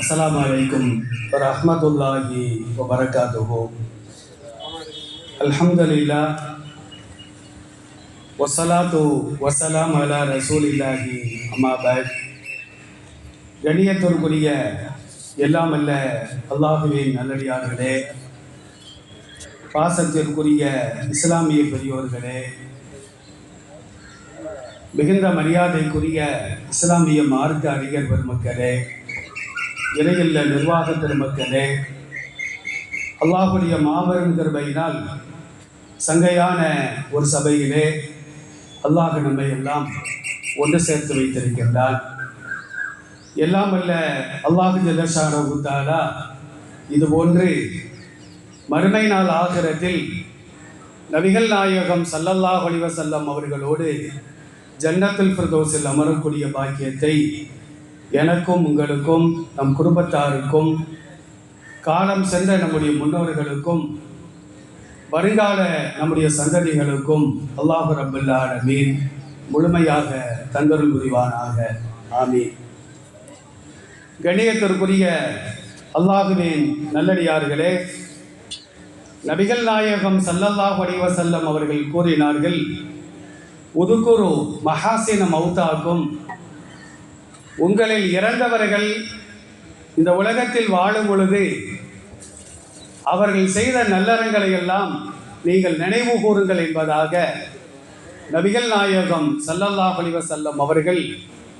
அஸ்லாம் வலைக்கும் வரஹ்மத்துல்லாஹி வபரகாத்துஹு அல்ஹம்துலில்லா வஸ்ஸலாத்து வஸ்ஸலாம் அலா ரசூல் இல்லாஹி அம்மாபாத் கணியத்திற்குரிய எல்லாம் அல்ல அல்லாஹுவின் நல்லடியார்களே பாசத்திற்குரிய இஸ்லாமிய பெரியோர்களே மிகுந்த மரியாதைக்குரிய இஸ்லாமிய மார்க்க அறிஞர் பெருமக்களே இறையில்ல நிர்வாக பெருமக்களே அல்லாஹுடைய மாபெரும் கருபையினால் சங்கையான ஒரு சபையிலே அல்லாஹ் நம்மை எல்லாம் ஒன்று சேர்த்து வைத்திருக்கின்றார். எல்லாம் அல்ல அல்லாஹு ஜல்லஷான இது போன்று மறுமை நாள் ஆகிரத்தில் நபிகள் நாயகம் சல்லல்லாஹ் அலைஹி அவர்களோடு ஜன்னத்தில் பிரதோஸில் அமரக்கூடிய பாக்கியத்தை எனக்கும் உங்களுக்கும் நம் குடும்பத்தாருக்கும் காலம் சென்ற நம்முடைய முன்னோர்களுக்கும் வருங்கால நம்முடைய சந்ததிகளுக்கும் அல்லாஹு ரபுல்லான மீன் முழுமையாக தந்தருள் புரிவானாக. ஆமீன். கணியத்திற்குரிய அல்லாஹுவின் நல்லடியார்களே நபிகள் நாயகம் சல்லல்லாஹ் வடிவ செல்லம் அவர்கள் கூறினார்கள் உதுகுரு மகாசின மௌத்தாக்கும் உங்களில் இறந்தவர்கள் இந்த உலகத்தில் வாழும் பொழுது அவர்கள் செய்த நல்லறங்களை எல்லாம் நீங்கள் நினைவு கூறுங்கள் என்பதாக நபிகள் நாயகம் சல்லல்லா அலைஹி செல்லம் அவர்கள்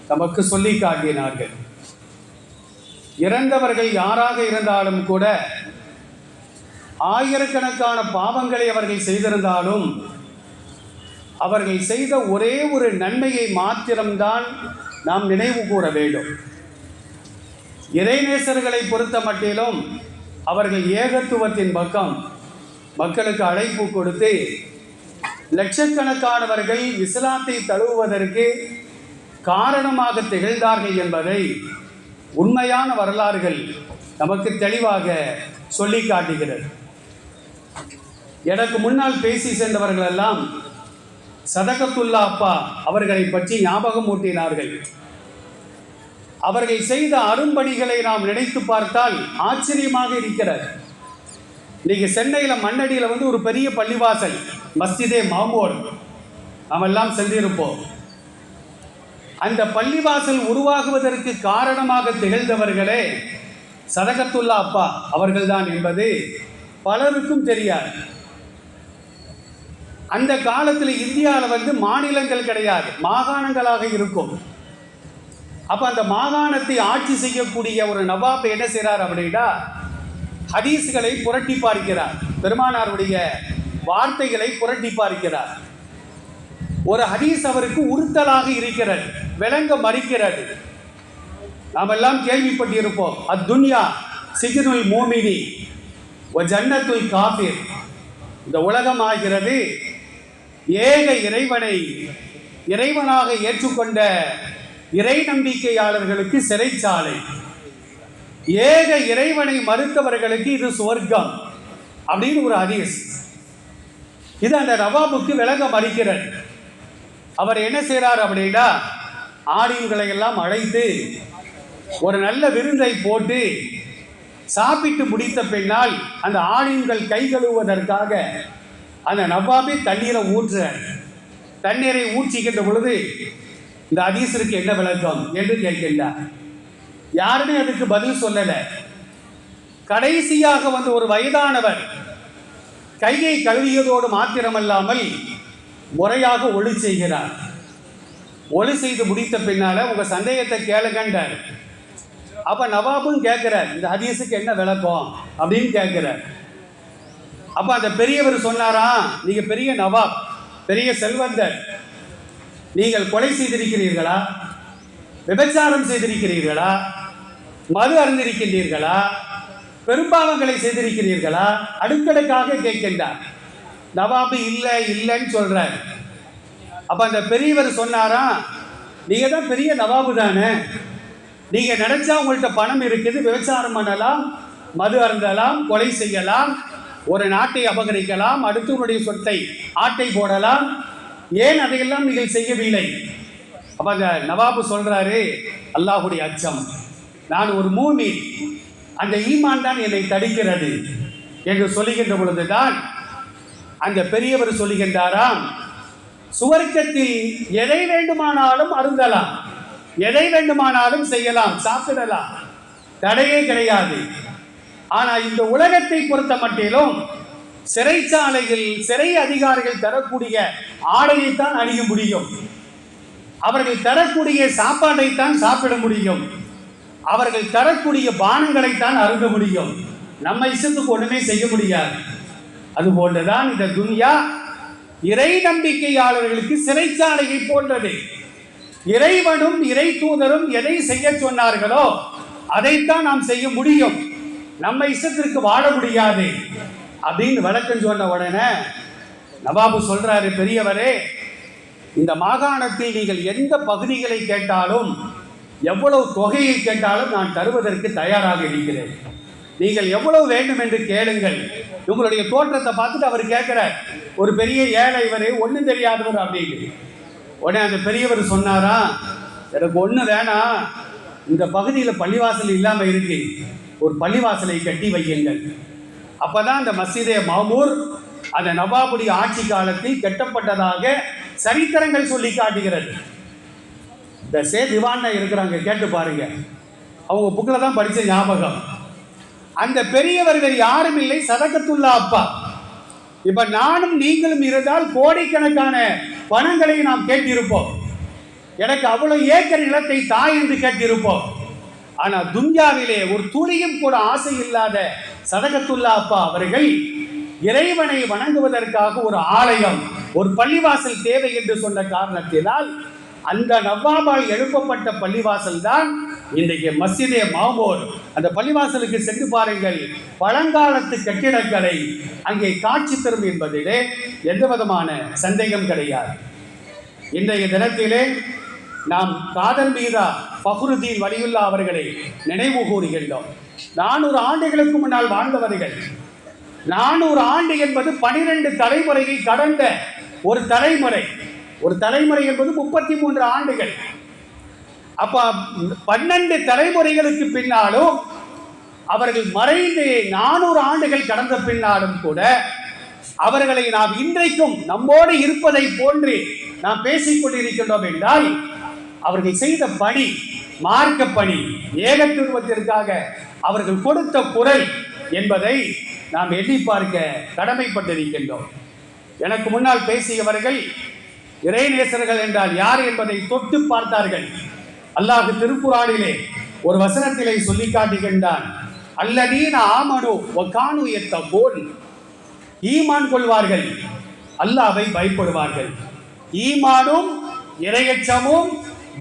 நமக்கு சொல்லி காட்டினார்கள். இறந்தவர்கள் யாராக இருந்தாலும் கூட ஆயிரக்கணக்கான பாவங்களை அவர்கள் செய்திருந்தாலும் அவர்கள் செய்த ஒரே ஒரு நன்மையை மாத்திரம்தான் நாம் நினைவு கூற வேண்டும். இறைநேசர்களை பொறுத்த மட்டிலும் அவர்கள் ஏகத்துவத்தின் பக்கம் மக்களுக்கு அழைப்பு கொடுத்து லட்சக்கணக்கானவர்கள் இஸ்லாத்தை தழுவுவதற்கு காரணமாக திகழ்ந்தார்கள் என்பதை உண்மையான வரலாறுகள் நமக்கு தெளிவாக சொல்லி காட்டுகிறது. எனக்கு முன்னால் பேசி சென்றவர்களெல்லாம் சதகத்துல்லா அப்பா அவர்களை பற்றி ஞாபகம் ஊட்டினார்கள். அவர்கள் செய்த அரும்பணிகளை நாம் நினைத்து பார்த்தால் ஆச்சரியமாக இருக்கிறது. இன்னைக்கு சென்னையில் மண்ணடியில் வந்து ஒரு பெரிய பள்ளிவாசல் மஸ்ஜிதே மாமோர் நாம் எல்லாம் சென்றிருப்போம். அந்த பள்ளிவாசல் உருவாகுவதற்கு காரணமாக திகழ்ந்தவர்களே சதகத்துல்லா அப்பா அவர்கள்தான் என்பது பலருக்கும் தெரியாது. அந்த காலத்தில் இந்தியாவில் வந்து மாநிலங்கள் கிடையாது. மாகாணங்களாக இருக்கும். அப்போ அந்த மாகாணத்தை ஆட்சி செய்யக்கூடிய ஒரு நவாப் என்ன செய்கிறார் அப்படின்னா ஹதீஸ்களை புரட்டி பார்க்கிறார். பெருமானாருடைய வார்த்தைகளை புரட்டி பார்க்கிறார். ஒரு ஹதீஸ் அவருக்கு உறுத்தலாக இருக்கிறது விளங்க மறிக்கிறது. நாம் எல்லாம் கேள்விப்பட்டிருப்போம் அத்துன்யா சிஜினுல் மோமினி ஒ ஜன்னத்துல் காஃபிர். இந்த உலகம் ஆகிறது ஏக இறைவனை இறைவனாக ஏற்றுக்கொண்ட இறை நம்பிக்கையாளர்களுக்கு சிறைச்சாலை. ஏக இறைவனை மறுத்தவர்களுக்கு இது சொர்க்கம் அப்படின்னு ஒரு ஹதீஸ். இது அந்த நவாபுக்கு விளங்க மறிக்கிறது அவர் என்ன செய்கிறார் அப்படின்னா ஆடியங்களை எல்லாம் அழைத்து ஒரு நல்ல விருந்தை போட்டு சாப்பிட்டு முடித்த பின்னால் அந்த ஆடியங்கள் கை கழுவுவதற்காக அந்த நவாபி தண்ணீரை ஊற்றுறார் தண்ணீரை ஊற்றிக்கின்ற பொழுது இந்த அதீசருக்கு என்ன விளக்கம் என்று கேட்கின்றார். யாருமே அதுக்கு பதில் சொல்லலை. கடைசியாக வந்து ஒரு வயதானவர் கையை கழுவியதோடு மாத்திரமல்லாமல் முறையாக ஒளி செய்கிறார். ஒளி செய்து முடித்த பின்னால் உங்கள் சந்தேகத்தை கேளுங்கன்றார். அப்போ நவாபும் கேட்குறார் இந்த ஹதீஸுக்கு என்ன விளக்கம் அப்படின்னு கேட்குறார். அப்போ அந்த பெரியவர் சொன்னாரா? நீங்கள் பெரிய நவாப் பெரிய செல்வந்தர். நீங்கள் கொலை செய்திருக்கிறீர்களா? விபச்சாரம் செய்திருக்கிறீர்களா? மது அருந்திருக்கின்றீர்களா? பெரும்பாவங்களை செய்திருக்கிறீர்களா? அடுக்கடுக்காக கேட்கின்றார். நவாபு இல்லை இல்லைன்னு சொல்றார். அப்ப அந்த பெரியவர் சொன்னாரா? நீங்க தான் பெரிய நவாபு தானே? நீங்க நினைச்சா உங்கள்கிட்ட பணம் இருக்குது விபச்சாரம் பண்ணலாம் மது அருந்தலாம் கொலை செய்யலாம் ஒரு நாட்டை அபகரிக்கலாம் அடுத்தவனுடைய சொத்தை ஆட்டை போடலாம். ஏன் அதையெல்லாம் நீங்கள் செய்யவில்லை? அப்ப அந்த நவாபு சொல்றாரு அல்லாஹுடைய அச்சம். நான் ஒரு மூமி அந்த ஈமான் தான் என்னை தடுக்கிறது என்று சொல்லுகின்ற பொழுதுதான் அந்த பெரியவர் சொல்லுகின்றாராம் சுவர்க்கத்தில் எதை வேண்டுமானாலும் அருந்தலாம் எதை வேண்டுமானாலும் செய்யலாம் சாப்பிடலாம். தடையே கிடையாது. ஆனால் இந்த உலகத்தை பொறுத்த மட்டிலும் சிறைச்சாலையில் சிறை அதிகாரிகள் தரக்கூடிய ஆடையைத்தான் அணிய முடியும். அவர்கள் தரக்கூடிய சாப்பாட்டைத்தான் சாப்பிட முடியும். அவர்கள் தரக்கூடிய பானங்களைத்தான் அருக முடியும். நம்ம இஷ்டத்துக்கு ஒன்றுமே செய்ய முடியாது. அதுபோன்றுதான் இந்த துன்யா இறை நம்பிக்கையாளர்களுக்கு சிறைச்சாலையை போன்றது. இறைவனும் இறை தூதரும் எதை செய்ய சொன்னார்களோ அதைத்தான் நாம் செய்ய முடியும். நம்ம இஷ்டத்திற்கு வாழ முடியாது அப்படின்னு விளக்கம் சொன்ன உடனே நவாபு சொல்றாரு பெரியவரே இந்த மாகாணத்தில் நீங்கள் எந்த பகுதிகளை கேட்டாலும் எவ்வளவு தொகையை கேட்டாலும் நான் தருவதற்கு தயாராக இருக்கிறேன். நீங்கள் எவ்வளவு வேண்டும் என்று கேளுங்கள். உங்களுடைய தோற்றத்தை பார்த்துட்டு அவர் கேட்கிறார் ஒரு பெரிய ஏழை இவரே ஒன்றும் தெரியாதவர் அப்படின்னு. உடனே அந்த பெரியவர் சொன்னாரா எனக்கு ஒன்று வேணாம். இந்த பகுதியில் பள்ளிவாசல் இல்லாமல் இருக்கு. ஒரு பள்ளிவாசலை கட்டி வையுங்கள். அப்பதான் அந்த மசீதே மாமூர் அந்த நவாபுடைய ஆட்சி காலத்தில் கட்டப்பட்டதாக சரித்திரங்கள் சொல்லி காட்டுகிறது. இந்த சே திவான்னா இருக்கிறாங்க கேட்டு பாருங்க. அவங்க புக்கில் தான் படித்த ஞாபகம். அந்த பெரியவர்கள் யாரும் இல்லை சதகத்துல்லா அப்பா. இப்ப நானும் நீங்களும் இருந்தால் கோடிக்கணக்கான பணங்களை நாம் கேட்டிருப்போம். எனக்கு அவ்வளவு ஏக்கர் நிலத்தை தாய் என்று கேட்டிருப்போம். ஆனால் துன்யாவிலே ஒரு துளியும் கூட ஆசை இல்லாத சதகத்துல்லா அப்பா அவர்கள் இறைவனை வணங்குவதற்காக ஒரு ஆலயம் ஒரு பள்ளிவாசல் தேவை என்று சொன்ன காரணத்தினால் அந்த நவ்வாபால் எழுப்பப்பட்ட பள்ளிவாசல் தான் இன்றைக்கு மசிதே மாமோர் அந்த பள்ளிவாசலுக்கு சென்று பாருங்கள். பழங்காலத்து கட்டிடக்கலை. அங்கே காட்சி தரும் என்பதிலே எந்த விதமான சந்தேகம் கிடையாது. இன்றைய தினத்திலே நாம் காதல் மீதா ஃபஹ்ருதீன் வலியுல்லா அவர்களை நினைவு கூறுகின்றோம். நானூறு ஆண்டுகளுக்கு முன்னால் வாழ்ந்தவர்கள். நானூறு ஆண்டு என்பது பனிரெண்டு தலைமுறையை கடந்த ஒரு தலைமுறை. ஒரு தலைமுறை என்பது முப்பத்தி மூன்று ஆண்டுகள். அப்போ பன்னெண்டு தலைமுறைகளுக்கு பின்னாலும் அவர்கள் மறைந்து நானூறு ஆண்டுகள் கடந்த பின்னாலும் கூட அவர்களை நாம் இன்றைக்கும் நம்மோடு இருப்பதை போன்று நாம் பேசிக் கொண்டிருக்கின்றோம் என்றால் அவர்கள் செய்த பணி மார்க்க பணி ஏகத்துவத்திற்காக அவர்கள் கொடுத்த குரல் என்பதை நாம் எண்ணி பார்க்க கடமைப்பட்டிருக்கின்றோம். எனக்கு முன்னால் பேசியவர்கள் இறைநேசர்கள் என்றால் யார் என்பதை தொட்டு பார்த்தார்கள். அல்லாஹ் திருக்குறானிலே ஒரு வசனத்திலே சொல்லி காட்டுகின்றான். அல்லதீன ஆமனு ஒகானு எத்த போல் ஈமான் கொள்வார்கள் அல்லாவை பயப்படுவார்கள். ஈமானும் இரையச்சமும்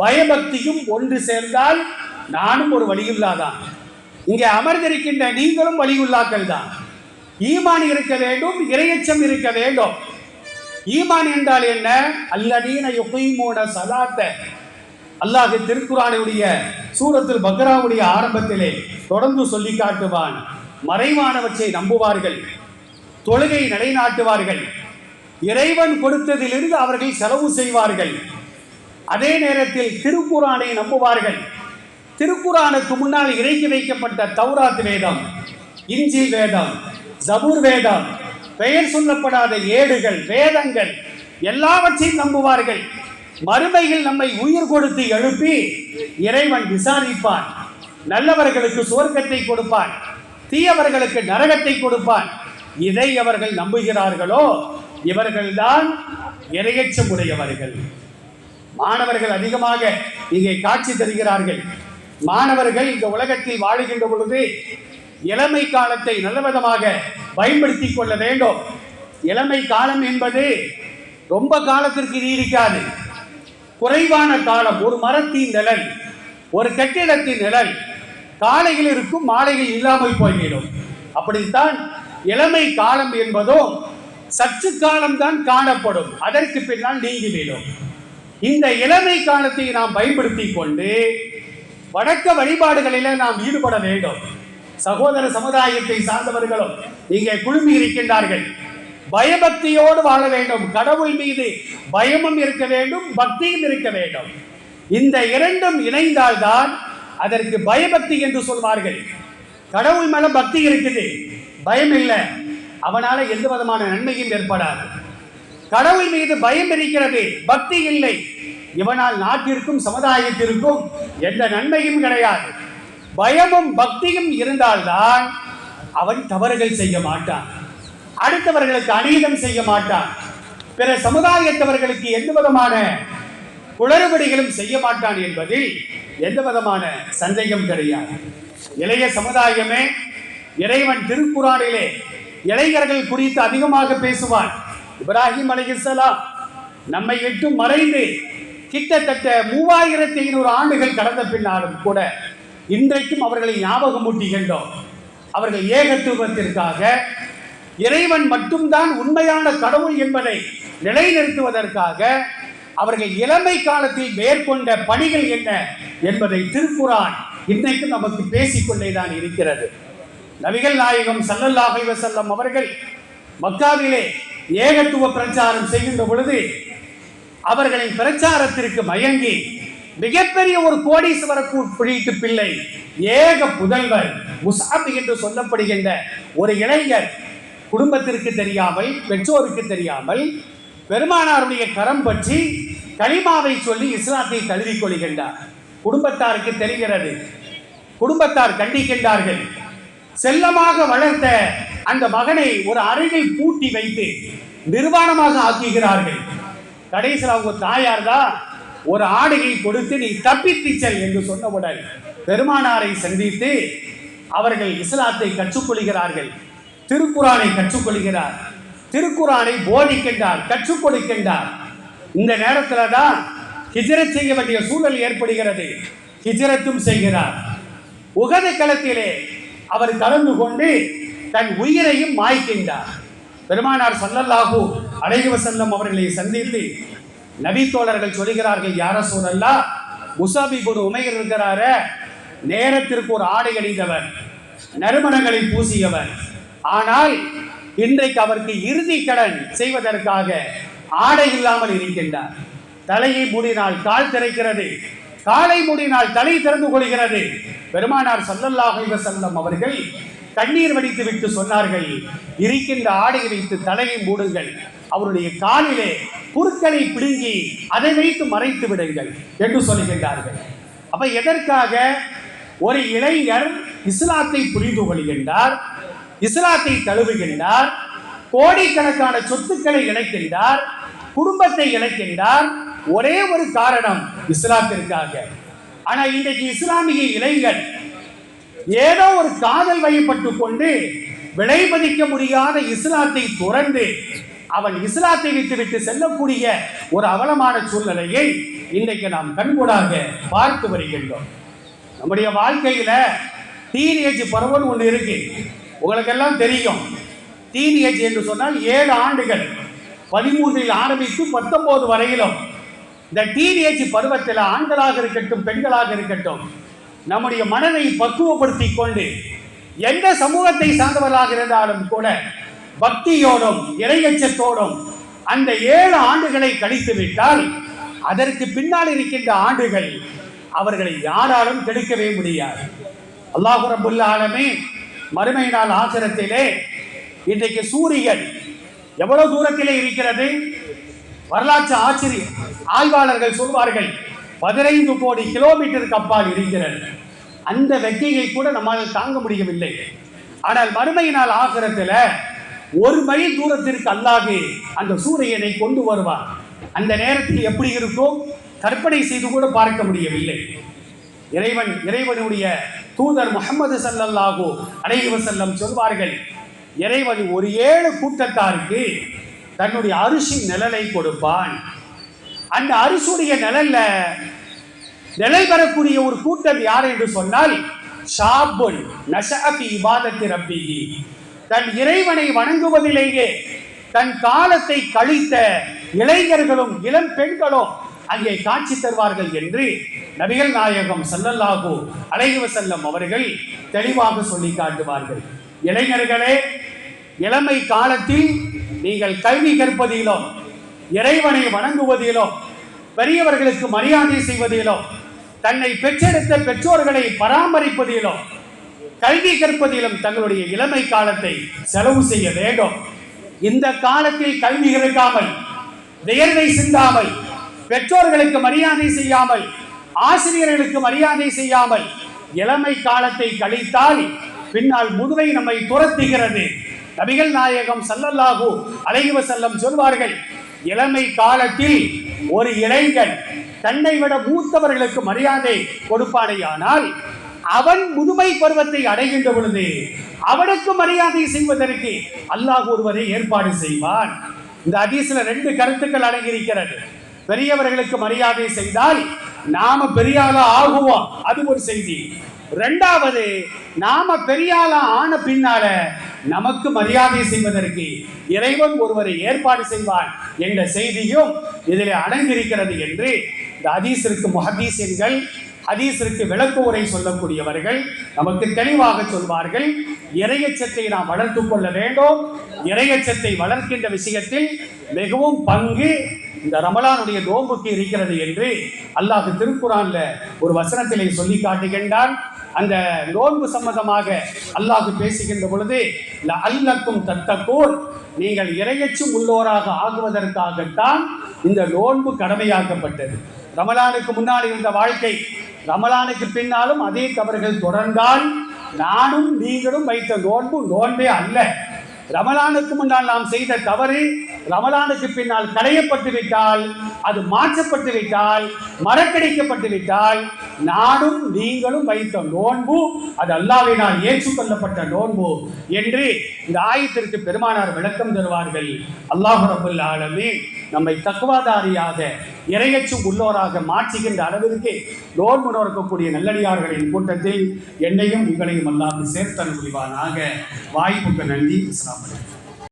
பயபக்தியும் ஒன்று சேர்ந்தால் நானும் ஒரு வழியுள்ளாதான். இங்கே அமர்ந்திருக்கின்ற நீங்களும் வழியுள்ளாக்கள் தான் ஈமான் இருக்க வேண்டும் இரையச்சம் இருக்க வேண்டும். ஈமான் என்றால் என்ன? அல்லதீன யுகைமூன சலாத்த. அல்லாஹ் திருக்குறானுடைய சூரத்தில் பக்ராவுடைய ஆரம்பத்திலே தொடர்ந்து சொல்லி காட்டுவான். மறைவானவற்றை நம்புவார்கள் தொழுகை நிலைநாட்டுவார்கள். இறைவன் கொடுத்ததிலிருந்து அவர்கள் செலவு செய்வார்கள். அதே நேரத்தில் திருக்குறானை நம்புவார்கள். திருக்குறானுக்கு முன்னால் இறக்கி வைக்கப்பட்ட தௌராத் வேதம் இஞ்சி வேதம் ஜபூர் வேதம் பெயர் சொல்லப்படாத ஏடுகள் வேதங்கள் எல்லாவற்றையும் நம்புவார்கள். மறுமையில் நம்மை உயிர் கொடுத்து எழுப்பி இறைவன் விசாரிப்பான். நல்லவர்களுக்கு சுவர்க்கத்தை கொடுப்பான். தீயவர்களுக்கு நரகத்தை கொடுப்பான். இதை அவர்கள் நம்புகிறார்களோ? இவர்கள்தான் இரையச்சம் உடையவர்கள். மாணவர்கள் அதிகமாக இங்கே காட்சி தருகிறார்கள். மாணவர்கள் இந்த உலகத்தில் வாழுகின்ற பொழுது இளமை காலத்தை நல்லவிதமாக பயன்படுத்தி பயன்படுத்திக் கொள்ள வேண்டும். இளமை காலம் என்பது ரொம்ப காலத்திற்கு நீடிக்காது குறைவான காலம் ஒரு மரத்தின் நிழல் ஒரு கட்டிடத்தின் நிழல் காலையில் இருக்கும் மாலையில் இல்லாமல் போய்விடும். அப்படித்தான் இளமை காலம் என்பதும் சற்று காலம்தான் காணப்படும். அதற்கு பின்னால் நீங்கிவிடும். இந்த இளமை காலத்தை நாம் பயன்படுத்தி கொண்டு வடக்க வழிபாடுகளில நாம் ஈடுபட வேண்டும். சகோதர சமுதாயத்தை சார்ந்தவர்களும் இங்கே குழுமி இருக்கின்றார்கள். பயபக்தியோடு வாழ வேண்டும். கடவுள் மீது பயமும் இருக்க வேண்டும் பக்தியும் இருக்க வேண்டும். இந்த இரண்டும் இணைந்தால்தான் அதற்கு பயபக்தி என்று சொல்வார்கள். கடவுள் மேல பக்தி இருக்குது. பயம் இல்லை. அவனால எந்த விதமான நன்மையும் ஏற்படாது. கடவுள் மீது பயம் இருக்கிறது பக்தி இல்லை. இவனால் நாட்டிற்கும் சமுதாயத்திற்கும் எந்த நன்மையும் கிடையாது. பயமும் பக்தியும் இருந்தால்தான் அவன் தவறுகள் செய்ய மாட்டான். அடுத்தவர்களுக்கு அநீதம் செய்ய மாட்டான். பிற சமுதாயத்தவர்களுக்கு எந்த விதமான குளறுபடிகளும் செய்ய மாட்டான் என்பதில் எந்த விதமான சந்தேகம் கிடையாது. இளைய சமுதாயமே இறைவன் திருக்குறானிலே இளைஞர்கள் குறித்து அதிகமாக பேசுவான் இப்ராஹிம் அலைஹிஸ்ஸலாம் நம்மை விட்டு மறைந்து கிட்டத்தட்ட மூவாயிரத்தி ஐநூறு ஆண்டுகள் கடந்த பின்னாலும் கூட இன்றைக்கும் அவர்களை ஞாபகம் ஊட்டுகின்றோம். அவர்கள் ஏகத்துவத்திற்காக இறைவன் மட்டும்தான் உண்மையான கடவுள் என்பதை நிலைநிறுத்துவதற்காக அவர்கள் இளமை காலத்தில் மேற்கொண்ட பணிகள் என்ன என்பதை திருக்குறான் இன்றைக்கும் நமக்கு பேசிக்கொண்டே தான் இருக்கிறது. நபிகள் நாயகம் ஸல்லல்லாஹு அலைஹி அவர்கள் மக்காவிலே ஏகத்துவ பிரச்சாரம் செய்கின்ற பொழுது அவர்களின் பிரச்சாரத்திற்கு மயங்கி மிகப்பெரிய ஒரு கோடீஸ்வர குழித்து பிள்ளை ஏக புதல்வர் முசாபி என்று சொல்லப்படுகின்ற ஒரு இளைஞர் குடும்பத்திற்கு தெரியாமல் பெற்றோருக்கு தெரியாமல் பெருமானாருடைய கரம் பற்றி களிமாவை சொல்லி இஸ்லாத்தை தழுவிக் கொள்கின்றார். குடும்பத்தாருக்கு தெரிகிறது. குடும்பத்தார் கண்டிக்கின்றார்கள். செல்லமாக வளர்த்த அந்த மகனை ஒரு அறையில் பூட்டி வைத்து நிர்வாணமாக ஆக்குகிறார்கள். கடைசியில் அவங்க தாயார் தான் ஒரு ஆடையை கொடுத்து நீ தப்பித்து செல் என்று சொன்னவுடன் பெருமானாரை சந்தித்து அவர்கள் இஸ்லாத்தை கற்றுக்கொள்கிறார்கள். திருக்குறானை கற்றுக்கொள்கிறார். திருக்குறானை போதிக்கின்றார் கற்றுக் கொடுக்கின்றார் இந்த நேரத்தில் தான் ஹிஜரத் செய்ய வேண்டிய சூழல் ஏற்படுகிறது. ஹிஜரத்தும் செய்கிறார். உகத களத்திலே அவர் கலந்து கொண்டு தன் உயிரையும் மாய்க்கின்றார். பெருமானார் சல்லல்லாஹூ அலைஹி செல்லம் அவர்களை சந்தித்து நபி தோழர்கள் சொல்கிறார்கள் யார சூழல்லா முசாபி ஒரு உமையர் இருக்கிறார நேரத்திற்கு ஒரு ஆடை அணிந்தவர் நறுமணங்களை பூசியவர். ஆனால் இன்றைக்கு அவருக்கு இறுதி கடன் செய்வதற்காக ஆடை இல்லாமல் இருக்கின்றார். தலையை மூடினால் கால் திறக்கிறது காலை மூடினால் தலை திறந்து கொள்கிறது பெருமானார் ஸல்லல்லாஹு செல்லம் அவர்கள் தண்ணீர் வடித்து விட்டு சொன்னார்கள் இருக்கின்ற ஆடையை வைத்து தலையை மூடுங்கள் அவருடைய காலிலே புற்களை பிடுங்கி அதை வைத்து மறைத்து விடுங்கள் என்று சொல்லுகின்றார்கள் அப்ப எதற்காக? ஒரு இளைஞர் இஸ்லாத்தை புரிந்து கொள்கின்றார் இஸ்லாத்தை தழுவுகின்றார் கோடிக்கணக்கான சொத்துக்களை இணைக்கின்றார் குடும்பத்தை இணைக்கின்றார் ஒரே ஒரு காரணம் இஸ்லாத்திற்காக. ஆனா இன்றைக்கு இஸ்லாமிய இளைஞர் ஏதோ ஒரு காதல் வயப்பட்டு கொண்டு விலைபதிக்க முடியாத இஸ்லாத்தை துறந்து அவன் இஸ்லாத்தை விட்டுவிட்டு செல்லக்கூடிய ஒரு அவலமான சூழ்நிலையை இன்றைக்கு நாம் கண்கூடாக பார்த்து வருகின்றோம். நம்முடைய வாழ்க்கையில டீனேஜ் பருவம் ஒன்று இருக்கு. உங்களுக்கெல்லாம் தெரியும். டீனேஜ் என்று சொன்னால் ஏழு ஆண்டுகள். பதிமூன்றில் ஆரம்பித்து பத்தொன்பது வரையிலும் இந்த டீனேஜ் பருவத்தில் ஆண்களாக இருக்கட்டும் பெண்களாக இருக்கட்டும் நம்முடைய மனதை பக்குவப்படுத்தி கொண்டு எந்த சமூகத்தை சார்ந்தவர்களாக இருந்தாலும் கூட பக்தியோடும் இறையச்சத்தோடும் அந்த ஏழு ஆண்டுகளை கழித்து விட்டால் அதற்கு பின்னால் இருக்கின்ற ஆண்டுகள் அவர்களை யாராலும் கெடுக்கவே முடியாது. அல்லாஹு ரபுல் மறுமை நாள் ஆசிரத்திலே இன்றைக்கு சூரியன் எவ்வளவு தூரத்திலே இருக்கிறது? வரலாற்று ஆச்சரிய ஆய்வாளர்கள் சொல்வார்கள் பதினைந்து கோடி கிலோமீட்டருக்கு அப்பால் இருக்கிறது. அந்த வெக்கையை கூட நம்மால் தாங்க முடியவில்லை. ஆனால் மறுமையினால் ஆகிறதுல ஒரு மைல் தூரத்திற்கு அல்லாது அந்த சூரியனை கொண்டு வருவார். அந்த நேரத்தில் எப்படி இருக்கும் கற்பனை செய்து கூட பார்க்க முடியவில்லை. இறைவன் இறைவனுடைய தூதர் முகமது ஸல்லல்லாஹு அலைவசல்லம் சொல்வார்கள் இறைவன் ஒரு ஏழு கூட்டத்தாருக்கு தன்னுடைய அரிசி நிழலை கொடுப்பான். அந்த அரிசுடைய நிழல்ல நிலை பெறக்கூடிய ஒரு கூட்டம் யார் என்று சொன்னால் ஷாபுன் நஷஅபி இபாதத்தி ரப்பிஹி. தன் இறைவனை வணங்குவதிலேயே தன் காலத்தை கழித்த இளைஞர்களும் இளம் பெண்களும் அங்கே காட்சி தருவார்கள் என்று நபிகள் நாயகம் ஸல்லல்லாஹு அலைஹி வஸல்லம் அவர்கள் தெளிவாக சொல்லி காட்டுவார்கள். இளைஞர்களே இளமை காலத்தில் நீங்கள் கல்வி கற்பதிலோ இறைவனை வணங்குவதிலும் பெரியவர்களுக்கு மரியாதை செய்வதிலும் தன்னை பெற்றெடுத்த பெற்றோர்களை பராமரிப்பதிலும் கல்வி கற்பதிலும் தங்களுடைய இளமை காலத்தை செலவு செய்ய வேண்டும். இந்த காலத்தில் கல்வி இருக்காமல் வியர்வை சிந்தாமல் பெற்றோர்களுக்கு மரியாதை செய்யாமல் ஆசிரியர்களுக்கு மரியாதை செய்யாமல் இளமை காலத்தை கழித்தால் பின்னால் முதுவை நம்மை துரத்துகிறது. நபிகள் நாயகம் சல்லல்லாஹு அலைஹி செல்லம் சொல்வார்கள் இளமை காலத்தில் ஒரு இளைஞன் தன்னை விட மூத்தவர்களுக்கு மரியாதை கொடுப்பானேயானால் அவன் முதுமை பருவத்தை அடைகின்ற பொழுது அவனுக்கு மரியாதை செய்வதற்கு அல்லாஹ் ஒருவரை ஏற்பாடு செய்வான். இந்த அதிசல ரெண்டு கருத்துக்கள் அடங்கியிருக்கிறது. பெரியவர்களுக்கு மரியாதை செய்தால் நாம பெரியாளா ஆகுவோம். அது ஒரு செய்தி. ரெண்டாவது நாம பெரியாளா ஆன பின்னால நமக்கு மரியாதை செய்வதற்கு இறைவன் ஒருவரை ஏற்பாடு செய்வான் என்ற செய்தியும் இதில் அடங்கியிருக்கிறது என்று இந்த ஹதீஸிற்கு முஹதீசின்கள் ஹதீஸிற்கு விளக்கு உரை சொல்லக்கூடியவர்கள் நமக்கு தெளிவாக சொல்வார்கள் இறையச்சத்தை நாம் வளர்த்து கொள்ள வேண்டும் இறையச்சத்தை வளர்க்கின்ற விஷயத்தில் மிகவும் பங்கு இந்த ரமலானுடைய நோம்புக்கு இருக்கிறது என்று அல்லாஹ் திருக்குறான்ல ஒரு வசனத்திலே சொல்லி காட்டுகின்றான். அந்த நோன்பு சம்பந்தமாக அல்லாஹ் பேசுகின்ற பொழுது அல்லக்கும் தத்தக்கோர் நீங்கள் இரையச்சும் உள்ளோராக ஆகுவதற்காகத்தான் இந்த நோன்பு கடமையாக்கப்பட்டது. ரமலானுக்கு முன்னால் இருந்த வாழ்க்கை ரமலானுக்கு பின்னாலும் அதே தவறுகள் தொடர்ந்தால் நானும் நீங்களும் வைத்த நோன்பு நோன்பே அல்ல. ரமலானுக்கு முன்னால் நாம் செய்த தவறு ரமலானுக்கு பின்னால் களையப்பட்டு விட்டால் அது மாற்றப்பட்டு விட்டால் மறக்கடிக்கப்பட்டு விட்டால் நானும் நீங்களும் வைத்த நோன்பு அது அல்லாவினால் ஏற்றுக்கொள்ளப்பட்ட நோன்பு என்று இந்த ஆயத்திற்கு பெருமானார் விளக்கம் தருவார்கள். அல்லாஹு ரபுல் ஆலமே நம்மை தக்குவாதாரியாக இரையச்சும் உள்ளோராக மாற்றுகின்ற அளவிற்கு நோன்பு நோக்கக்கூடிய நல்லடியார்களின் கூட்டத்தில் என்னையும் உங்களையும் அல்லாது சேர்த்தன் புரிவானாக. வாய்ப்புக்கு நன்றி. அஸ்ஸலாமு